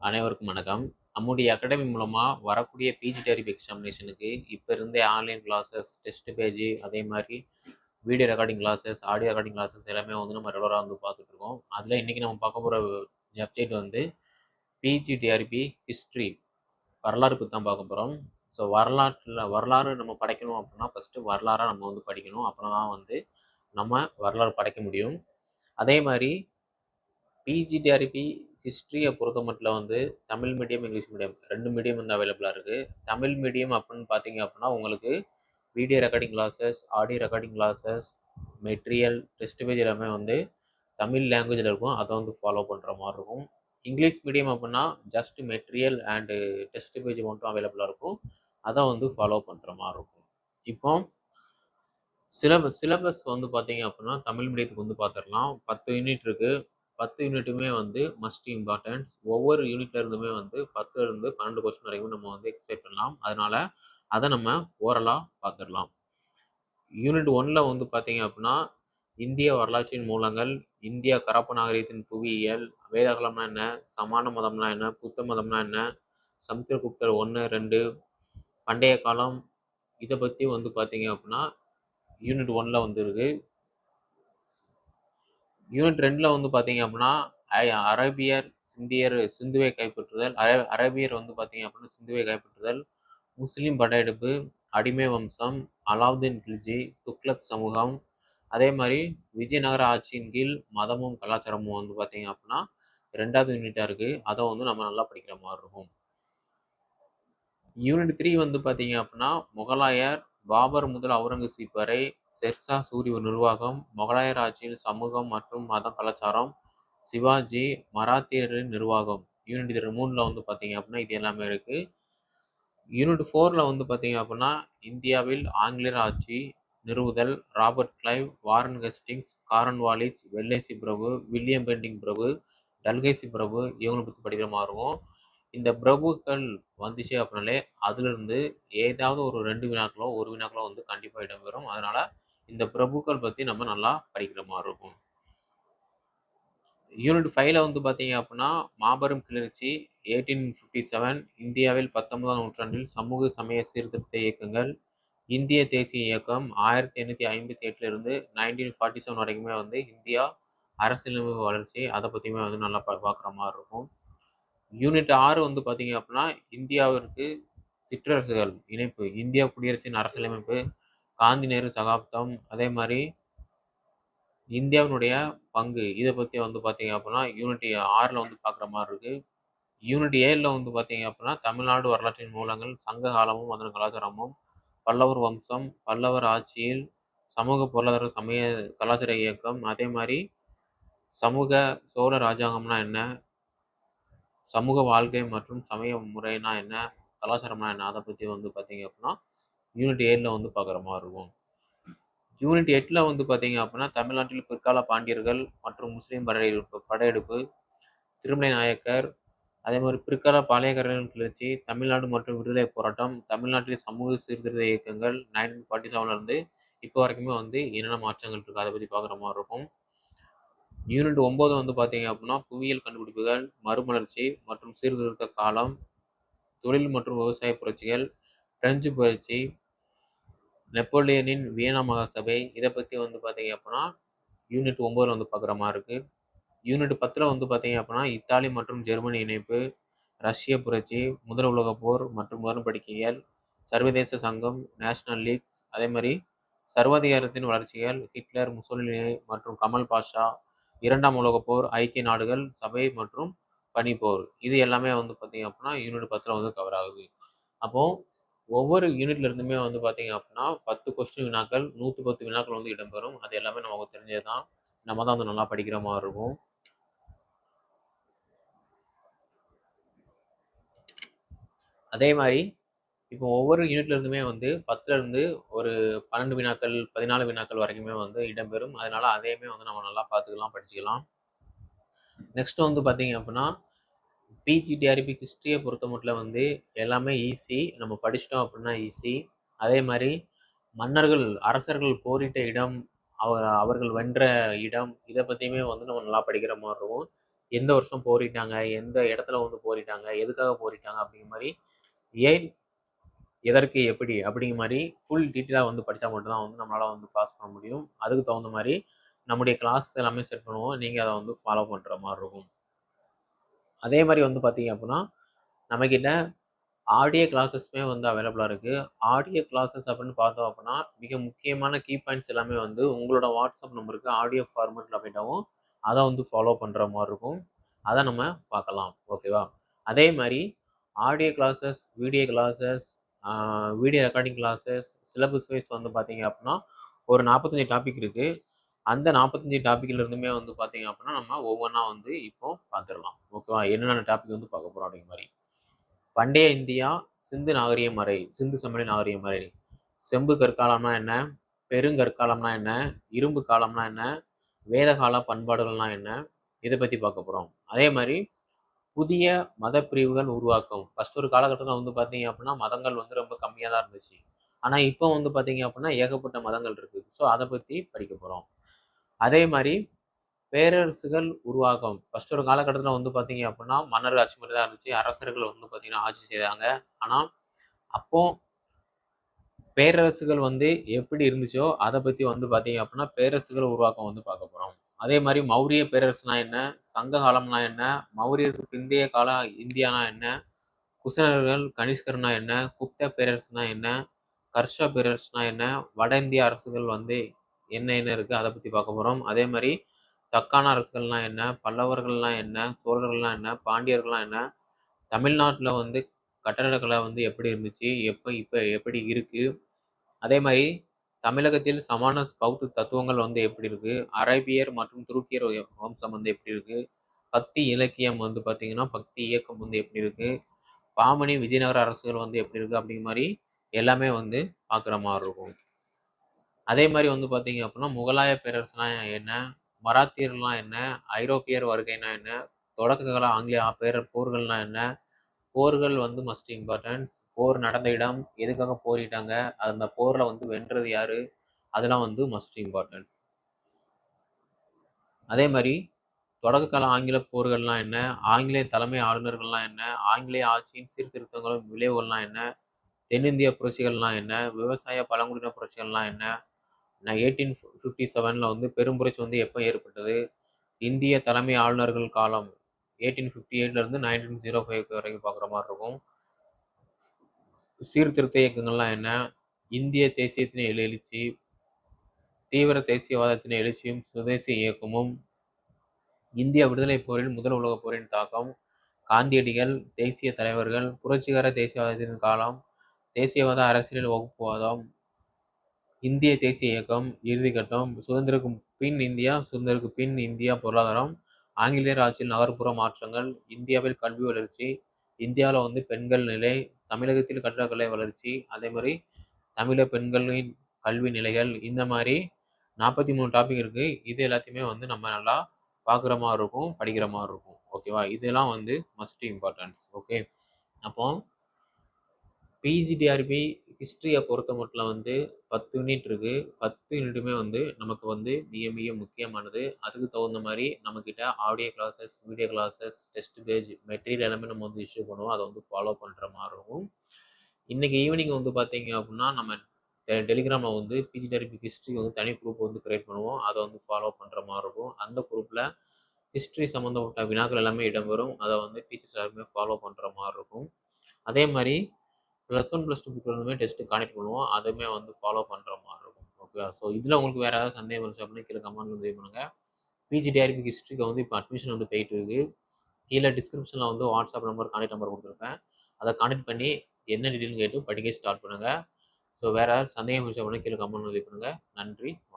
அனைவருக்கும் வணக்கம். நம்முடைய அகாடமி மூலமாக வரக்கூடிய பிஜி டெரிப் எக்ஸாமினேஷனுக்கு இப்போ இருந்தே ஆன்லைன் கிளாஸஸ் டெஸ்ட் பேஜ் அதே மாதிரி video recording classes audio recording classes எல்லாமே வந்து நம்ம ரெகுலராக வந்து பார்த்துட்ருக்கோம் அதில் இன்றைக்கி நம்ம பார்க்க போகிற வெப்சைட் வந்து பிஜி டிஆர்பி ஹிஸ்ட்ரி வரலாறு பற்றி தான் பார்க்க போகிறோம் ஸோ வரலாற்றில் வரலாறு நம்ம படைக்கணும் அப்படின்னா ஃபஸ்ட்டு வரலாறாக நம்ம வந்து படிக்கணும். அப்புறம் தான் வந்து நம்ம வரலாறு படைக்க முடியும். அதே மாதிரி பிஜிடிஆர்பி ஹிஸ்ட்ரியை பொறுத்த மட்டும் வந்து தமிழ் மீடியம் இங்கிலீஷ் மீடியம் ரெண்டு மீடியம் வந்து அவைலபிளாக இருக்குது தமிழ் மீடியம் அப்படின்னு பார்த்தீங்க அப்படின்னா உங்களுக்கு video recording classes audio recording classes material test page எல்லாமே வந்து தமிழ் லாங்குவேஜில் இருக்கும். அதை வந்து ஃபாலோ பண்ணுற மாதிரி இருக்கும். இங்கிலீஷ் மீடியம் அப்படின்னா just material and test page மட்டும் அவைலபிளாக இருக்கும். அதை வந்து ஃபாலோ பண்ணுற மாதிரி இருக்கும். இப்போ சிலபஸ் சிலபஸ் வந்து பார்த்தீங்க அப்படின்னா தமிழ் மீடியத்துக்கு வந்து பார்த்துடலாம் பத்து யூனிட் இருக்குது பத்து யூனிட்டுமே வந்து மஸ்ட் இம்பார்ட்டன்ட் ஒவ்வொரு யூனிட்ல இருந்துமே வந்து பத்துல இருந்து பன்னெண்டு கொஸ்டின் வரைக்கும் நம்ம வந்து எக்ஸ்பெக்ட் பண்ணலாம். அதனால அதை நம்ம ஓரலாக பார்த்துடலாம். யூனிட் ஒன்ல வந்து பார்த்தீங்க அப்படின்னா இந்திய வரலாற்றின் மூலங்கள் இந்திய கரப்ப நாகரிகத்தின் புவியியல் வேதகலம்னா என்ன சமான மதம்னா என்ன புத்த மதம்னா என்ன சமுத்திரகுப்தர் ஒன்று ரெண்டு பண்டைய காலம் இதை பற்றி வந்து பார்த்தீங்க அப்படின்னா யூனிட் ஒன்ல வந்துருக்கு. யூனிட் ரெண்டில் வந்து பார்த்தீங்க அப்படின்னா அரேபியர் சிந்தியர் சிந்துவை கைப்பற்றுதல் அரே அரேபியர் வந்து பார்த்தீங்க அப்படின்னா சிந்துவை கைப்பற்றுதல் முஸ்லீம் படையெடுப்பு அடிமை வம்சம் அலாவுதீன் கில்ஜி துக்ளக் சமூகம் அதே மாதிரி விஜயநகர ஆட்சியின் கீழ் மதமும் கலாச்சாரமும் வந்து பார்த்தீங்க அப்படின்னா ரெண்டாவது யூனிட்டாக இருக்குது அதை வந்து நம்ம நல்லா படிக்கிற மாதிரி இருக்கும். யூனிட் த்ரீ வந்து பார்த்தீங்க அப்படின்னா முகலாயர் பாபர் முதல் அவுரங்கசீப் வரை செர்சா சூரிய நிர்வாகம் முகலாயர் ஆட்சியில் சமூகம் மற்றும் மதம் கலாச்சாரம் சிவாஜி மராத்தியர்களின் நிர்வாகம். யூனிட் இதில் மூணில் வந்து பார்த்தீங்க அப்படின்னா இது எல்லாமே இருக்குது யூனிட் ஃபோரில் வந்து பார்த்தீங்க அப்படின்னா இந்தியாவில் ஆங்கிலேயர் ஆட்சி நிறுவுதல் Robert Clive Warren Hastings Cornwallis Wellesley பிரபு வில்லியம் பெண்டிங் பிரபு டல்கேசி பிரபு இவங்களை பற்றி படிக்கிற மாதிரி இருக்கும். இந்த பிரபுக்கள் வந்துச்சு அப்படின்னாலே அதுலேருந்து ஏதாவது ஒரு ரெண்டு வினாக்களோ ஒரு வினாக்களோ வந்து கண்டிப்பாக இடம்பெறும். அதனால் இந்த பிரபுக்கள் பற்றி நம்ம நல்லா படிக்கிற மாதிரி இருக்கும். யூனிட் ஃபைவ்ல வந்து பார்த்தீங்க அப்படின்னா மாபெரும் கிளர்ச்சி எயிட்டீன் ஃபிஃப்டி செவன் இந்தியாவில் பத்தொன்பதாம் நூற்றாண்டில் சமூக சமய சீர்திருத்த இயக்கங்கள் இந்திய தேசிய இயக்கம் ஆயிரத்தி எண்ணூற்றி ஐம்பத்தி எட்டுலேருந்து நைன்டீன் ஃபார்ட்டி செவன் வரைக்குமே வந்து இந்தியா அரசியலமைப்பு வளர்ச்சி அதை பற்றியுமே வந்து நல்லா பார்க்குற மாதிரி இருக்கும். யூனிட் ஆறு வந்து பார்த்தீங்க அப்படின்னா இந்தியாவிற்கு சிற்றரசுகள் இணைப்பு இந்தியா குடியரசின் அரசியலமைப்பு காந்தி நேரு சகாப்தம் அதே மாதிரி இந்தியாவினுடைய பங்கு. இதை பற்றி வந்து பார்த்தீங்க அப்படின்னா யூனிட் ஆறில் வந்து பார்க்குற மாதிரி இருக்குது யூனிட் ஏழில் வந்து பார்த்தீங்க அப்படின்னா தமிழ்நாடு வரலாற்றின் மூலங்கள் சங்க காலமும் அதன் கலாச்சாரமும் பல்லவர் வம்சம் பல்லவர் ஆட்சியில் சமூக பொருளாதார சமய கலாச்சார இயக்கம் அதே மாதிரி சமூக சோழ ராஜாங்கம்னா என்ன சமூக வாழ்க்கை மற்றும் சமய முறைனா என்ன? கலாச்சாரம்னா என்ன? அதை பற்றி வந்து பார்த்தீங்க அப்படின்னா யூனிட் எயிட்டில் வந்து பார்க்குற மாதிரி இருக்கும். யூனிட் எட்டில் வந்து பார்த்தீங்க அப்படின்னா தமிழ்நாட்டில் பிற்கால பாண்டியர்கள் மற்றும் முஸ்லீம் படையெடுப்பு படையெடுப்பு திருமலை நாயக்கர் அதே மாதிரி பிற்கால பாளையக்காரர்கள் கிளர்ச்சி தமிழ்நாடு மற்றும் விடுதலை போராட்டம் தமிழ்நாட்டில் சமூக சீர்திருத்த இயக்கங்கள் நைன்டீன் ஃபார்ட்டி செவன்லேருந்து இப்போ வரைக்குமே வந்து என்னென்ன மாற்றங்கள் இருக்குது அதை பற்றி பார்க்குற மாதிரி இருக்கும். யூனிட் ஒம்பது வந்து பார்த்தீங்க அப்படின்னா புவியியல் கண்டுபிடிப்புகள் மறுமலர்ச்சி மற்றும் சீர்திருத்த காலம் தொழில் மற்றும் விவசாய புரட்சிகள் பிரெஞ்சு புரட்சி நெப்போலியனின் வியனா மகாசபை இதை பற்றி வந்து பார்த்தீங்க அப்படின்னா யூனிட் ஒம்பதில் வந்து பார்க்குற மாதிரி இருக்குது யூனிட் பத்தில் வந்து பார்த்தீங்க அப்படின்னா இத்தாலி மற்றும் ஜெர்மனி இணைப்பு ரஷ்ய புரட்சி முதல் உலகப் போர் மற்றும் உடன்படிக்கைகள் சர்வதேச சங்கம் நேஷனல் லீக்ஸ் அதே மாதிரி சர்வாதிகாரத்தின் வளர்ச்சிகள் ஹிட்லர் முசோலினி மற்றும் கமல் பாஷா இரண்டாம் உலகப் போர் ஐக்கிய நாடுகள் சபை மற்றும் பனிப்போர். இது எல்லாமே வந்து பார்த்தீங்க அப்படின்னா யூனிட் பத்தில் வந்து கவர் ஆகுது. அப்போது ஒவ்வொரு யூனிட்ல இருந்துமே வந்து பார்த்தீங்க அப்படின்னா பத்து கொஸ்டின் வினாக்கள் நூற்றி பத்து வினாக்கள் வந்து இடம்பெறும். அது எல்லாமே நமக்கு தெரிஞ்சது தான் நம்ம தான் வந்து நல்லா படிக்கிற மாதிரி இருக்கும். அதே மாதிரி இப்போ ஒவ்வொரு யூனிட்லேருந்துமே வந்து பத்துலேருந்து ஒரு பன்னெண்டு வினாக்கள் பதினாலு வினாக்கள் வரைக்குமே வந்து இடம்பெறும். அதனால அதையுமே வந்து நம்ம நல்லா பார்த்துக்கலாம் படிச்சுக்கலாம். நெக்ஸ்ட் வந்து பார்த்தீங்க அப்படின்னா பிஜிடிஆர்பி ஹிஸ்ட்ரியை பொறுத்த மட்டும் வந்து எல்லாமே ஈஸி நம்ம படிச்சிட்டோம் அப்படின்னா ஈஸி அதே மாதிரி மன்னர்கள் அரசர்கள் போரிட்ட இடம் அவ அவர்கள் வென்ற இடம் இதை பற்றியுமே வந்து நம்ம நல்லா படிக்கிற மாதிரி இருக்கும். எந்த வருஷம் போரிட்டாங்க எந்த இடத்துல வந்து போரிட்டாங்க எதுக்காக போரிட்டாங்க அப்படிங்கிற மாதிரி ஏன் எதற்கு எப்படி அப்படிங்கிற மாதிரி ஃபுல் டீட்டெயிலாக வந்து படித்தா மட்டும்தான் வந்து நம்மளால் வந்து பாஸ் பண்ண முடியும். அதுக்கு தகுந்த மாதிரி நம்முடைய கிளாஸ் எல்லாமே செட் பண்ணுவோம். நீங்கள் அதை வந்து ஃபாலோ பண்ணுற மாதிரி இருக்கும். அதே மாதிரி வந்து பார்த்தீங்க அப்படின்னா நம்மக்கிட்ட ஆடியோ கிளாஸஸ்மே வந்து அவைலபிளாக இருக்குது ஆடியோ கிளாஸஸ் அப்படின்னு பார்த்தோம் அப்படின்னா மிக முக்கியமான கீ பாயிண்ட்ஸ் எல்லாமே வந்து உங்களோட வாட்ஸ்அப் நம்பருக்கு ஆடியோ ஃபார்மேட்டில் போயிட்டாவும் அதை வந்து ஃபாலோ பண்ணுற மாதிரி இருக்கும். அதை நம்ம பார்க்கலாம். ஓகேவா அதே மாதிரி audio classes video classes video recording classes syllabus wise வந்து பார்த்தீங்க அப்படின்னா ஒரு நாற்பத்தஞ்சு டாபிக் இருக்குது அந்த நாற்பத்தஞ்சு டாப்பிக்கில் இருந்துமே வந்து பார்த்தீங்க அப்படின்னா நம்ம ஒவ்வொன்றா வந்து இப்போ பார்த்துடலாம் ஓகேவா என்னென்ன டாபிக் வந்து பார்க்க போகிறோம் அப்படிங்கிற மாதிரி. பண்டைய இந்தியா சிந்து நாகரிக மறை சிந்து சமணி நாகரிக மறை செம்பு கற்காலம்னா என்ன? பெருங்கற்காலம்னா என்ன? இரும்பு காலம்னா என்ன? வேதகால பண்பாடுகள்னா என்ன? இதை பற்றி பார்க்க போகிறோம் அதே மாதிரி புதிய மத பிரிவுகள் ஃபஸ்ட் ஒரு காலகட்டத்தில் வந்து பார்த்தீங்க அப்படின்னா மதங்கள் வந்து ரொம்ப கம்மியாக தான் இருந்துச்சு. ஆனால் இப்போ வந்து பார்த்தீங்க அப்படின்னா ஏகப்பட்ட மதங்கள் இருக்குது ஸோ அதை பற்றி படிக்க போகிறோம் அதே மாதிரி பேரரசுகள் உருவாக்கம். ஃபஸ்ட் ஒரு காலகட்டத்தில் வந்து பார்த்தீங்க அப்படின்னா மன்னர் ஆட்சி முறை தான் இருந்துச்சு. அரசர்கள் வந்து பார்த்தீங்கன்னா ஆட்சி செய்தாங்க. ஆனால் அப்போ பேரரசுகள் வந்து எப்படி இருந்துச்சோ அதை பற்றி வந்து பார்த்தீங்க அப்படின்னா பேரரசுகள் உருவாக்கம் வந்து பார்க்க போகிறோம் அதே மாதிரி மௌரிய பேரரசுனா என்ன? சங்க காலம்னா என்ன? மௌரியருக்கு பிந்தைய கால இந்தியானா என்ன? குசனர்கள் கனிஷ்கர்னா என்ன? குப்த பேரரசுனா என்ன? கர்ஷா பேரரசுனா என்ன? வட இந்திய அரசுகள் வந்து என்ன என்ன இருக்குது அதை பற்றி பார்க்க போகிறோம் அதே மாதிரி தக்கான அரசுகள்லாம் என்ன? பல்லவர்கள்லாம் என்ன? சோழர்கள்லாம் என்ன? பாண்டியர்கள்லாம் என்ன? தமிழ்நாட்டில் வந்து கட்டடக்கலை வந்து எப்படி இருந்துச்சு? எப்போ இப்போ எப்படி இருக்குது அதே மாதிரி தமிழகத்தில் சமான பௌத்த தத்துவங்கள் வந்து எப்படி இருக்கு? அரேபியர் மற்றும் துருக்கியர் வம்சம் வந்து எப்படி இருக்கு? பக்தி இலக்கியம் வந்து பார்த்தீங்கன்னா பக்தி இயக்கம் வந்து எப்படி இருக்கு? பாமணி விஜயநகர அரசுகள் வந்து எப்படி இருக்கு? அப்படிங்கிற மாதிரி எல்லாமே வந்து பார்க்குற மாதிரி இருக்கும். அதே மாதிரி வந்து பார்த்தீங்க அப்படின்னா முகலாய பேரரசுனா என்ன? மராத்தியர்லாம் என்ன? ஐரோப்பியர் வருகைனா என்ன? தொடக்க கால ஆங்கிலேய பேரர் போர்கள்னா என்ன? போர்கள் வந்து மஸ்ட் இம்பார்ட்டன்ட் போர் நடந்த இடம் எதுக்காக போரிட்டாங்க அந்த போரில் வந்து வென்றது யார் அதெல்லாம் வந்து மஸ்ட் இம்பார்ட்டன்ட் அதே மாதிரி தொடக்ககால ஆங்கில போர்கள்லாம் என்ன ஆங்கிலேய தலைமை ஆளுநர்கள்லாம் என்ன ஆங்கிலேய ஆட்சியின் சீர்திருத்தங்களும் விளைவுகள்லாம் என்ன தென்னிந்திய புரட்சிகள்லாம் என்ன விவசாய பழங்குடியின புரட்சிகள்லாம் என்ன நான் எயிட்டீன் ஃபிஃப்டி செவனில் வந்து பெரும்புரட்சி வந்து எப்போ ஏற்பட்டது இந்திய தலைமை ஆளுநர்கள் காலம் எயிட்டீன் ஃபிஃப்டி எயிட்லேருந்து நைன்டீன் ஜீரோ ஃபைவ் வரைக்கும் பார்க்குற மாதிரி இருக்கும். சீர்திருத்த இயக்கங்கள்லாம் என்ன? இந்திய தேசியத்தினை எழுச்சி தீவிர தேசியவாதத்தின் எழுச்சியும் சுதேசிய இயக்கமும் இந்திய விடுதலை போரில் முதல் உலகப் போரின் தாக்கம் காந்தியடிகள் தேசிய தலைவர்கள் புரட்சிகர தேசியவாதத்தின் காலம் தேசியவாத அரசியல் வகுப்புவாதம் இந்திய தேசிய இயக்கம் இறுதிக்கட்டம் சுதந்திரக்கு பின் இந்தியா சுதந்திரக்கு பின் இந்தியா பொருளாதாரம் ஆங்கிலேயர் ஆட்சியில் நகர்ப்புற மாற்றங்கள் இந்தியாவில் கல்வி வளர்ச்சி இந்தியாவில் வந்து பெண்கள் நிலை தமிழகத்தில் கட்டடக்கலை வளர்ச்சி அதே மாதிரி தமிழ பெண்களின் கல்வி நிலைகள் இந்த மாதிரி நாற்பத்தி மூணு டாபிக் இருக்குது இது எல்லாத்தையுமே வந்து நம்ம நல்லா பார்க்குற மாதிரி இருக்கும் படிக்கிற மாதிரி இருக்கும். ஓகேவா இதெல்லாம் வந்து மஸ்ட் இம்பார்ட்டன்ஸ் ஓகே அப்போ பிஜிடிஆர்பி ஹிஸ்ட்ரியை பொறுத்த மட்டும் வந்து பத்து யூனிட் இருக்குது பத்து யூனிட்டுமே வந்து நமக்கு வந்து மிக மிக முக்கியமானது. அதுக்கு தகுந்த மாதிரி நம்மக்கிட்ட audio classes video classes test page material எல்லாமே நம்ம வந்து இஷ்யூ பண்ணுவோம். அதை வந்து ஃபாலோ பண்ணுற மாதிரி இருக்கும். இன்றைக்கி ஈவினிங் வந்து பார்த்தீங்க அப்படின்னா நம்ம டெலிகிராமில் வந்து பிஜிடிஆர்பி ஹிஸ்ட்ரி வந்து தனி குரூப் வந்து க்ரியேட் பண்ணுவோம். அதை வந்து ஃபாலோ பண்ணுற மாதிரி இருக்கும். அந்த குரூப்பில் ஹிஸ்ட்ரி சம்மந்தப்பட்ட வினாக்கள் எல்லாமே இடம்பெறும். அதை வந்து டீச்சர்ஸ் எல்லாருமே ஃபாலோ பண்ணுற மாதிரி இருக்கும். அதே மாதிரி ப்ளஸ் ஒன் ப்ளஸ் டூ புக்கிலுமே டெஸ்ட்டு கனெக்ட் பண்ணுவோம். அதுவுமே வந்து ஃபாலோ பண்ணுற மாதிரி இருக்கும். ஓகேவா ஸோ இதில் உங்களுக்கு வேறு ஏதாவது சந்தேகம் இருந்துச்சு அப்படின்னா கீழே கமெண்ட் வந்து பண்ணுங்கள் பிஜிடிஆர்பி ஹிஸ்ட்ரிக்கு வந்து இப்போ அட்மிஷன் வந்து போயிட்டு இருக்குது கீழே டிஸ்கிரிப்ஷனில் வந்து வாட்ஸ்அப் நம்பர் கான்டெக்ட் நம்பர் கொடுத்துருப்பேன். அதை கான்டெக்ட் பண்ணி என்ன டீட்டெயில் கேட்டு படிக்க ஸ்டார்ட் பண்ணுங்கள் ஸோ வேறு ஏதாவது சந்தேகம் இருந்துச்சு அப்படின்னா கீழே கமெண்ட் வந்து பண்ணுங்கள் நன்றி.